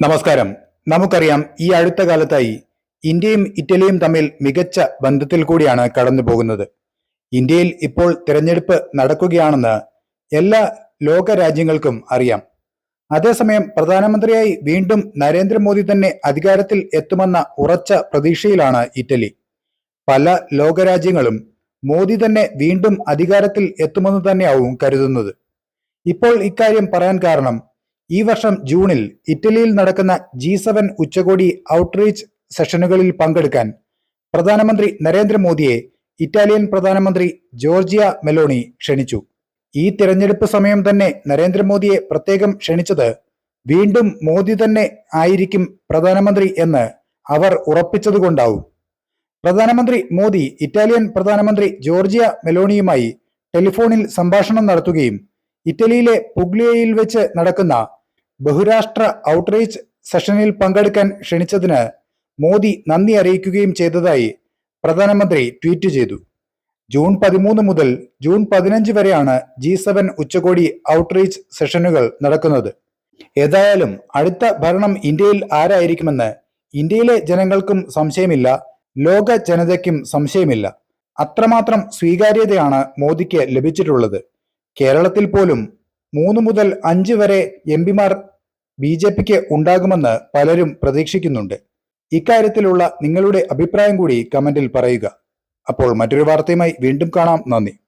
നമസ്കാരം. നമുക്കറിയാം ഈ അടുത്ത കാലത്തായി ഇന്ത്യയും ഇറ്റലിയും തമ്മിൽ മികച്ച ബന്ധത്തിൽ കൂടിയാണ് കടന്നു പോകുന്നത്. ഇന്ത്യയിൽ ഇപ്പോൾ തിരഞ്ഞെടുപ്പ് നടക്കുകയാണെന്ന് എല്ലാ ലോക രാജ്യങ്ങൾക്കും അറിയാം. അതേസമയം പ്രധാനമന്ത്രിയായി വീണ്ടും നരേന്ദ്രമോദി തന്നെ അധികാരത്തിൽ എത്തുമെന്ന ഉറച്ച പ്രതീക്ഷയിലാണ് ഇറ്റലി. പല ലോകരാജ്യങ്ങളും മോദി തന്നെ വീണ്ടും അധികാരത്തിൽ എത്തുമെന്ന് തന്നെയാവും കരുതുന്നത്. ഇപ്പോൾ ഇക്കാര്യം പറയാൻ കാരണം ഈ വർഷം ജൂണിൽ ഇറ്റലിയിൽ നടക്കുന്ന ജി സെവൻ ഉച്ചകോടി ഔട്ട്റീച്ച് സെഷനുകളിൽ പങ്കെടുക്കാൻ പ്രധാനമന്ത്രി നരേന്ദ്രമോദിയെ ഇറ്റാലിയൻ പ്രധാനമന്ത്രി ജോർജിയ മെലോണി ക്ഷണിച്ചു. ഈ തിരഞ്ഞെടുപ്പ് സമയം തന്നെ നരേന്ദ്രമോദിയെ പ്രത്യേകം ക്ഷണിച്ചത് വീണ്ടും മോദി തന്നെ ആയിരിക്കും പ്രധാനമന്ത്രി എന്ന് അവർ ഉറപ്പിച്ചതുകൊണ്ടാവും. പ്രധാനമന്ത്രി മോദി ഇറ്റാലിയൻ പ്രധാനമന്ത്രി ജോർജിയ മെലോണിയുമായി ടെലിഫോണിൽ സംഭാഷണം നടത്തുകയും ഇറ്റലിയിലെ പുഗ്ലിയയിൽ വെച്ച് നടക്കുന്ന ബഹുരാഷ്ട്ര ഔട്ട്റീച്ച് സെഷനിൽ പങ്കെടുക്കാൻ ക്ഷണിച്ചതിന് മോദി നന്ദി അറിയിക്കുകയും ചെയ്തതായി പ്രധാനമന്ത്രി ട്വീറ്റ് ചെയ്തു. ജൂൺ പതിമൂന്ന് മുതൽ ജൂൺ പതിനഞ്ച് വരെയാണ് ജി സെവൻ ഉച്ചകോടി ഔട്ട്റീച്ച് സെഷനുകൾ നടക്കുന്നത്. ഏതായാലും അടുത്ത ഭരണം ഇന്ത്യയിൽ ആരായിരിക്കുമെന്ന് ഇന്ത്യയിലെ ജനങ്ങൾക്കും സംശയമില്ല ലോക ജനതയ്ക്കും സംശയമില്ല. അത്രമാത്രം സ്വീകാര്യതയാണ് മോദിക്ക് ലഭിച്ചിട്ടുള്ളത്. കേരളത്തിൽ പോലും മൂന്ന് മുതൽ അഞ്ച് വരെ എം പിമാർ ബി ജെ പിക്ക് ഉണ്ടാകുമെന്ന് പലരും പ്രതീക്ഷിക്കുന്നുണ്ട്. ഇക്കാര്യത്തിലുള്ള നിങ്ങളുടെ അഭിപ്രായം കൂടി കമന്റിൽ പറയുക. അപ്പോൾ മറ്റൊരു വാർത്തയുമായി വീണ്ടും കാണാം. നന്ദി.